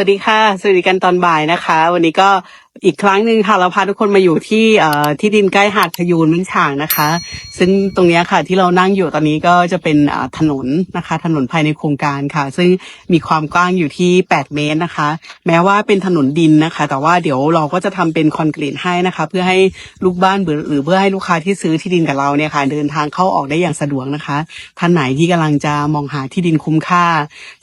สวัสดีค่ะ สวัสดีกันตอนบ่ายนะคะ วันนี้ก็ อีกครั้งหนึ่งค่ะเราพาทุกคนมาอยู่ที่ที่ดินใกล้หาดพยูนมิ่งฉางนะคะ ซึ่งตรงนี้ค่ะที่เรานั่งอยู่ตอนนี้ก็จะเป็นถนนนะคะ ถนนภายในโครงการค่ะ ซึ่งมีความกว้างอยู่ที่ 8 เมตรนะคะ แม้ว่าเป็นถนนดินนะคะ แต่ว่าเดี๋ยวเราก็จะทำเป็นคอนกรีตให้นะคะ เพื่อให้ลูกบ้านหรือหรือเพื่อให้ลูกค้าที่ซื้อที่ดินกับเราเนี่ยค่ะ เดินทางเข้าออกได้อย่างสะดวกนะคะท่านไหนที่กำลังจะมองหาที่ดินคุ้มค่า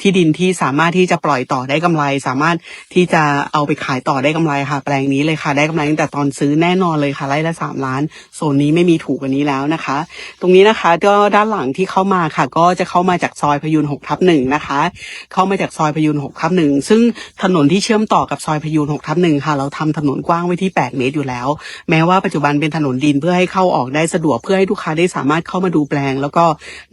ที่ดินที่สามารถที่จะปล่อยต่อได้กำไร สามารถที่จะเอาไปขายต่อได้กำไรค่ะแปลงนี้เลยค่ะ ได้กำไรตั้งแต่ตอนซื้อแน่นอนเลยค่ะไร่ละสามล้านโซนนี้ไม่มีถูกกว่านี้แล้วนะคะ ตรงนี้นะคะก็ด้านหลังที่เข้ามาค่ะ ก็จะเข้ามาจากซอยพยุนหกทับหนึ่งนะคะ เข้ามาจากซอยพยุนหกทับหนึ่งซึ่งถนนที่เชื่อมต่อกับซอยพยุนหกทับหนึ่งค่ะ เราทำถนนกว้างไว้ที่ 8 เมตรอยู่แล้ว แม้ว่าปัจจุบันเป็นถนนดินเพื่อให้เข้าออกได้สะดวกเพื่อให้ลูกค้าได้สามารถเข้ามาดูแปลง แล้วก็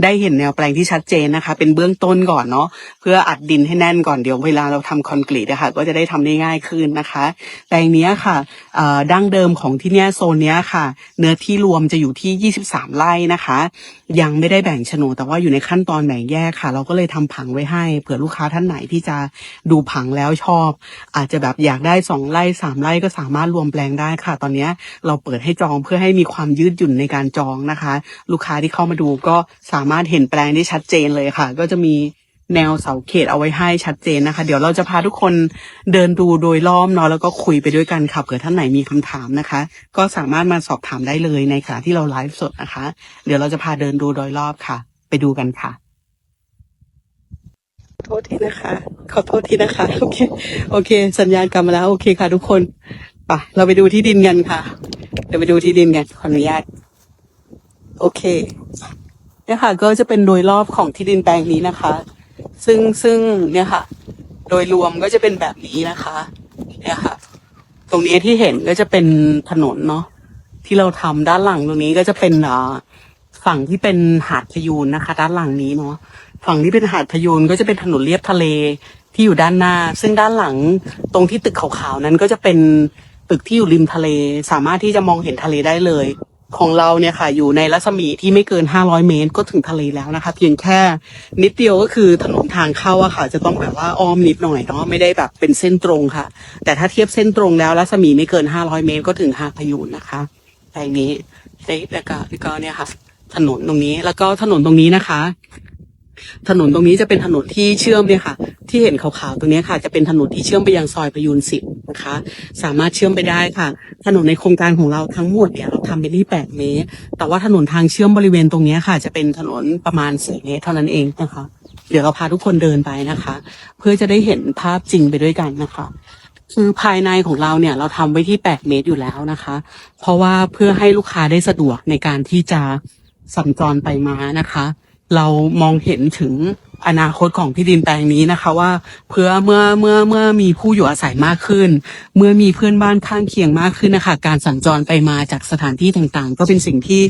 ได้เห็นแนวแปลงที่ชัดเจนนะคะ เป็นเบื้องต้นก่อนเนาะเพื่ออัดดินให้แน่นก่อนเดี๋ยวเวลาเราทำคอนกรีตนะคะก็จะได้ทำได้ง่ายขึ้นนะคะแปลงเนี้ค่ะดั้งเดิมของที่เนี้ยโซนเนี้ยค่ะ เนื้อที่รวมจะอยู่ที่ 23 ไร่นะคะ ยังไม่ได้แบ่งโฉนดแต่ว่าอยู่ในขั้นตอนแบ่งแยกค่ะ เราก็เลยทำผังไว้ให้ เผื่อลูกค้าท่านไหนที่จะดูผังแล้วชอบ อาจจะแบบอยากได้สองไร่สามไร่ก็สามารถรวมแปลงได้ค่ะ ตอนนี้เราเปิดให้จองเพื่อให้มีความยืดหยุ่นในการจองนะคะ ลูกค้าที่เข้ามาดูก็สามารถเห็นแปลงได้ชัดเจนเลยค่ะ ก็จะมี แนวเสาเขตเอาไว้ให้ชัดเจนนะคะ เดี๋ยวเราจะพาทุกคนเดินดูโดยล้อมเนาะแล้วก็คุยไปด้วยกันค่ะเผื่อท่านไหนมีคำถามนะคะ ก็สามารถมาสอบถามได้เลยในขณะที่เราไลฟ์สดนะคะ เดี๋ยวเราจะพาเดินดูโดยรอบค่ะ ไปดูกันค่ะโทษทีนะคะ ขอโทษทีนะคะโอเคโอเค สัญญาณกลับมาแล้วโอเคค่ะ ทุกคนไปเราไปดูที่ดินกันค่ะ เดี๋ยวไปดูที่ดินกันขออนุญาต โอเคเนี่ยค่ะ ก็จะเป็นโดยรอบของที่ดินแปลงนี้นะคะ ซึ่งซึ่งเนี่ยค่ะ โดยรวมก็จะเป็นแบบนี้นะคะ เนี่ยค่ะ ตรงนี้ที่เห็นก็จะเป็นถนนเนาะที่เราทำด้านหลังตรงนี้ก็จะเป็นเอ่อฝั่งที่เป็นหาดพยูนนะคะ ด้านหลังนี้เนาะฝั่งที่เป็นหาดพยูนก็จะเป็นถนนเลียบทะเลที่อยู่ด้านหน้า ซึ่งด้านหลังตรงที่ตึกขาวๆนั้นก็จะเป็นตึกที่อยู่ริมทะเล สามารถที่จะมองเห็นทะเลได้เลย ของเราเนี่ยค่ะ อยู่ในรัศมีที่ไม่เกิน 500 เมตรก็ถึงทะเลแล้วนะคะ เพียงแค่นิดเดียวก็คือถนนทางเข้าอะค่ะ จะต้องแบบว่าอ้อมนิดหน่อยเนาะไม่ได้แบบเป็นเส้นตรงค่ะ แต่ถ้าเทียบเส้นตรงแล้วรัศมีไม่เกิน 500 เมตรก็ถึงหาดพยูนนะคะแปลงนี้แล้วก็แล้วก็เนี่ยค่ะ ถนนตรงนี้แล้วก็ถนนตรงนี้นะคะ ถนนตรงนี้จะเป็นถนนที่เชื่อมเนี่ยค่ะ ที่เห็นขาวๆตรงนี้ค่ะ จะเป็นถนนที่เชื่อมไปยังซอยพยูนสิบนะคะ สามารถเชื่อมไปได้ค่ะ ถนนในโครงการของเราทั้งหมดเนี่ยเราทำเป็นที่แปดเมตร แต่ว่าถนนทางเชื่อมบริเวณตรงนี้ค่ะ จะเป็นถนนประมาณสี่เมตรเท่านั้นเองนะคะ เดี๋ยวเราพาทุกคนเดินไปนะคะ เพื่อจะได้เห็นภาพจริงไปด้วยกันนะคะคือภายในของเราเนี่ยเราทำไว้ที่ 8 เมตรอยู่แล้วนะคะ เพราะว่าเพื่อให้ลูกค้าได้สะดวกในการที่จะสัญจรไปมานะคะ เรามองเห็นถึงอนาคตของที่ดินแปลงนี้นะคะ ว่าเพื่อเมื่อเมื่อเมื่อมีผู้อยู่อาศัยมากขึ้น เมื่อมีเพื่อนบ้านข้างเคียงมากขึ้นนะคะ การสัญจรไปมาจากสถานที่ต่างๆ ก็เป็นสิ่งที่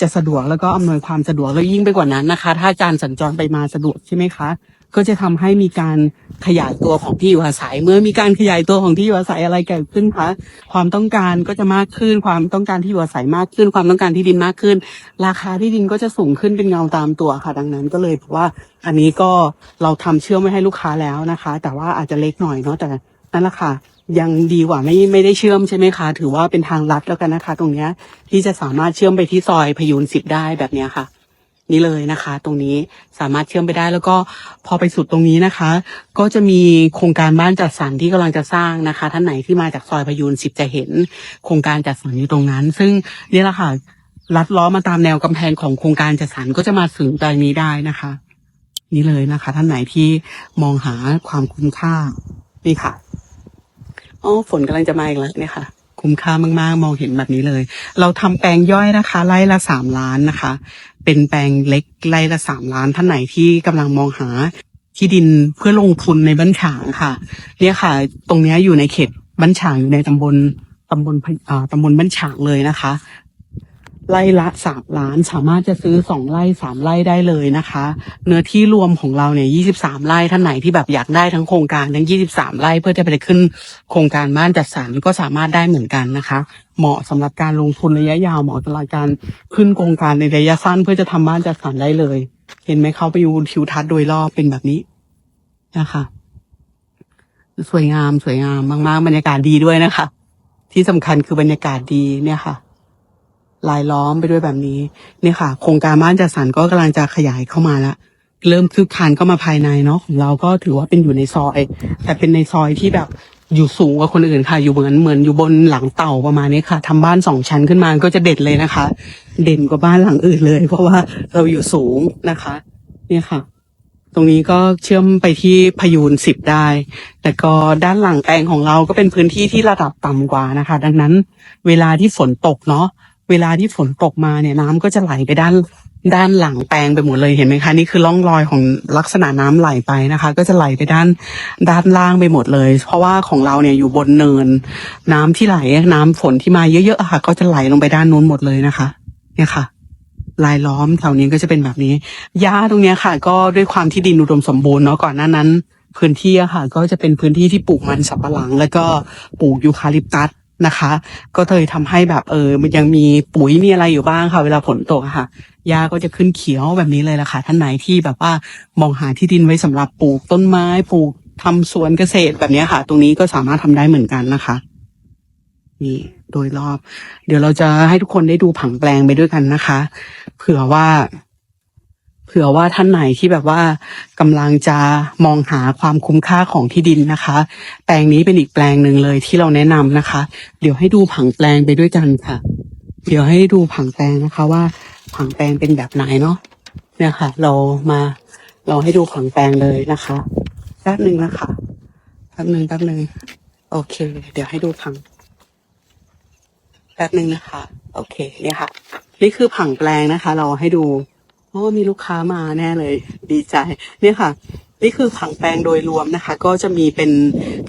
จะสะดวกแล้วก็อำนวยความสะดวกแล้วยิ่งไปกว่านั้นนะคะ ถ้าการสัญจรไปมาสะดวกใช่ไหมคะ ก็จะทำให้มีการขยายตัวของที่อยู่อาศัย เมื่อมีการขยายตัวของที่อยู่อาศัยอะไรเกิดขึ้นคะความต้องการก็จะมากขึ้น ความต้องการที่อยู่อาศัยมากขึ้น ความต้องการที่ดินมากขึ้น ราคาที่ดินก็จะสูงขึ้นเป็นเงาตามตัวค่ะ ดังนั้นก็เลยบอกว่าอันนี้ก็เราทำเชื่อมไว้ให้ลูกค้าแล้วนะคะ แต่ว่าอาจจะเล็กหน่อยเนาะแต่นั่นแหละค่ะยังดีกว่าไม่ไม่ได้เชื่อมใช่ไหมคะ ถือว่าเป็นทางลัดแล้วกันนะคะ ตรงเนี้ยที่จะสามารถเชื่อมไปที่ซอยพยูนสิบได้แบบเนี้ยค่ะ นี่เลยนะคะ ตรงนี้สามารถเชื่อมไปได้แล้วก็พอไปสุดตรงนี้นะคะ ก็จะมีโครงการบ้านจัดสรรที่กำลังจะสร้างนะคะ ท่านไหนที่มาจากซอยพยูนสิบจะเห็นโครงการจัดสรรอยู่ตรงนั้น ซึ่งนี่แหละค่ะลัดล้อมาตามแนวกำแพงของโครงการจัดสรรก็จะมาถึงแปลงนี้ได้นะคะ นี่เลยนะคะ ท่านไหนที่มองหาความคุ้มค่านี่ค่ะอ๋อฝนกำลังจะมาอีกแล้วเนี่ยค่ะ คุ้มค่ามากๆ มองเห็นแบบนี้เลย เราทำแปลงย่อยนะคะ ไร่ละสามล้านนะคะ เป็นแปลงเล็กไร่ละสามล้านท่านไหนที่กำลังมองหาที่ดินเพื่อลงทุนในบ้านฉางค่ะ เนี่ยค่ะ ตรงนี้อยู่ในเขตบ้านฉางอยู่ในตำบลตำบลอ่าตำบลบ้านฉางเลยนะคะ ไร่ละสามล้าน สามารถจะซื้อสองไร่สามไร่ได้เลยนะคะ เนื้อที่รวมของเราเนี่ยยี่สิบสามไร่ท่านไหนที่แบบอยากได้ทั้งโครงการทั้งยี่สิบสามไร่เพื่อจะไปขึ้นโครงการบ้านจัดสรรก็สามารถได้เหมือนกันนะคะ เหมาะสำหรับการลงทุนระยะยาวเหมาะสำหรับการขึ้นโครงการในระยะสั้นเพื่อจะทำบ้านจัดสรรได้เลย เห็นไหมเขาไปดูทิวทัศน์โดยรอบเป็นแบบนี้นะคะสวยงามสวยงามมาก ๆ บรรยากาศดีด้วยนะคะ ที่สำคัญคือบรรยากาศดีเนี่ยค่ะ ลายล้อมไปด้วยแบบนี้เนี่ยค่ะ โครงการบ้านจัดสรรก็กำลังจะขยายเข้ามาแล้วเริ่มคืบคานเข้ามาภายในเนาะของเราก็ถือว่าเป็นอยู่ในซอย แต่เป็นในซอยที่แบบอยู่สูงกว่าคนอื่นค่ะ อยู่เหมือนเหมือนอยู่บนหลังเต่าประมาณนี้ค่ะทำบ้านสองชั้นขึ้นมาก็จะเด็ดเลยนะคะ เด่นกว่าบ้านหลังอื่นเลย เพราะว่าเราอยู่สูงนะคะ เนี่ยค่ะ ตรงนี้ก็เชื่อมไปที่พยูนสิบได้ แต่ก็ด้านหลังแปลงของเราก็เป็นพื้นที่ที่ระดับต่ำกว่านะคะ ดังนั้น เวลาที่ฝนตกเนาะ เวลาที่ฝนตกมาเนี่ยน้ำก็จะไหลไปด้านด้านหลังแปลงไปหมดเลยเห็นไหมคะนี่คือร่องรอยของลักษณะน้ำไหลไปนะคะ ก็จะไหลไปด้านด้านล่างไปหมดเลย เพราะว่าของเราเนี่ยอยู่บนเนิน น้ำที่ไหลน้ำฝนที่มาเยอะๆค่ะ ก็จะไหลลงไปด้านนู้นหมดเลยนะคะ เนี่ยค่ะลายล้อมแถวนี้ก็จะเป็นแบบนี้หญ้าตรงนี้ค่ะ ก็ด้วยความที่ดินอุดมสมบูรณ์เนาะก่อนหน้านั้น พื้นที่ค่ะ ก็จะเป็นพื้นที่ที่ปลูกมันสับปะหลัง แล้วก็ปลูกยูคาลิปตัส นะคะ ก็เลยทำให้แบบเออมันยังมีปุ๋ยมีอะไรอยู่บ้างค่ะ เวลาฝนตกค่ะหญ้าก็จะขึ้นเขียวแบบนี้เลยล่ะค่ะ ท่านไหนที่แบบว่ามองหาที่ดินไว้สำหรับปลูกต้นไม้ปลูกทำสวนเกษตรแบบนี้ค่ะ ตรงนี้ก็สามารถทำได้เหมือนกันนะคะนี่โดยรอบ เดี๋ยวเราจะให้ทุกคนได้ดูผังแปลงไปด้วยกันนะคะ เผื่อว่า เผื่อว่าท่านไหนที่แบบว่ากำลังจะมองหาความคุ้มค่าของที่ดินนะคะ แปลงนี้เป็นอีกแปลงหนึ่งเลยที่เราแนะนำนะคะ เดี๋ยวให้ดูผังแปลงไปด้วยกันค่ะ เดี๋ยวให้ดูผังแปลงนะคะว่าผังแปลงเป็นแบบไหนเนาะเนี่ยค่ะ เรามาเราให้ดูผังแปลงเลยนะคะแป๊บหนึ่งนะคะแป๊บหนึ่งแป๊บหนึ่งโอเค เดี๋ยวให้ดูผังแป๊บหนึ่งนะคะ โอเค เนี่ยค่ะ นี่คือผังแปลงนะคะ เราให้ดู โอ้มีลูกค้ามาแน่เลย ดีใจ เนี่ยค่ะ นี่คือผังแปลงโดยรวมนะคะ ก็จะมีเป็น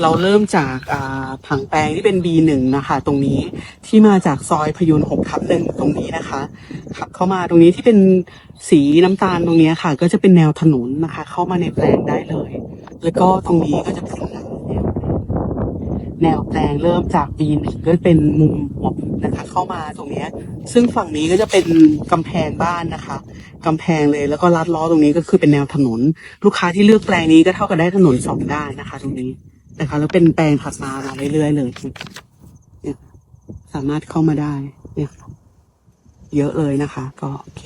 เราเริ่มจากาผังแปลงที่เป็น B1 นะคะ ตรงนี้ที่มาจากซอยพยุน6ทับหนึ่งตรงนี้นะคะขับเข้ามาตรงนี้ที่เป็นสีน้ำตาลตรงนี้ค่ะ ก็จะเป็นแนวถนนนะคะ เข้ามาในแปลงได้เลย แล้วก็ตรงนี้ก็จะเป็น แนวแปลงเริ่มจาก B1 ก็เป็นมุมหัวนะคะ เข้ามาตรงนี้ซึ่งฝั่งนี้ก็จะเป็นกำแพงบ้านนะคะกำแพงเลยแล้วก็ลัดล้อตรงนี้ก็คือเป็นแนวถนน ลูกค้าที่เลือกแปลงนี้ก็เท่ากับได้ถนนสองด้านนะคะ ตรงนี้นะคะ แล้วเป็นแปลงถัดมามาเรื่อยๆเลยเนี่ยสามารถเข้ามาได้เนี่ยเยอะเลยนะคะ ก็โอเค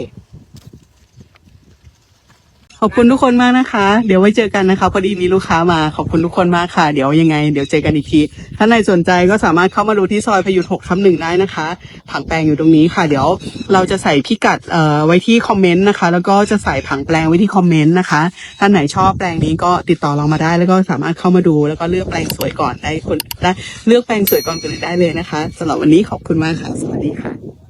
ขอบคุณทุกคนมากนะคะ เดี๋ยวไว้เจอกันนะคะ พอดีมีลูกค้ามา ขอบคุณทุกคนมากค่ะ เดี๋ยวยังไง เดี๋ยวเจอกันอีกทีท่านใดสนใจก็สามารถเข้ามาดูที่ซอยพยุทหกทับหนึ่งได้นะคะ ผังแปลงอยู่ตรงนี้ค่ะ เดี๋ยวเราจะใส่พิกัดเอ่อไว้ที่คอมเมนต์นะคะ แล้วก็จะใส่ผังแปลงไว้ที่คอมเมนต์นะคะ ท่านไหนชอบแปลงนี้ก็ติดต่อเรามาได้ แล้วก็สามารถเข้ามาดู แล้วก็เลือกแปลงสวยก่อนได้คนได้เลือกแปลงสวยก่อนกันได้เลยนะคะสำหรับวันนี้ขอบคุณมากค่ะ สวัสดีค่ะ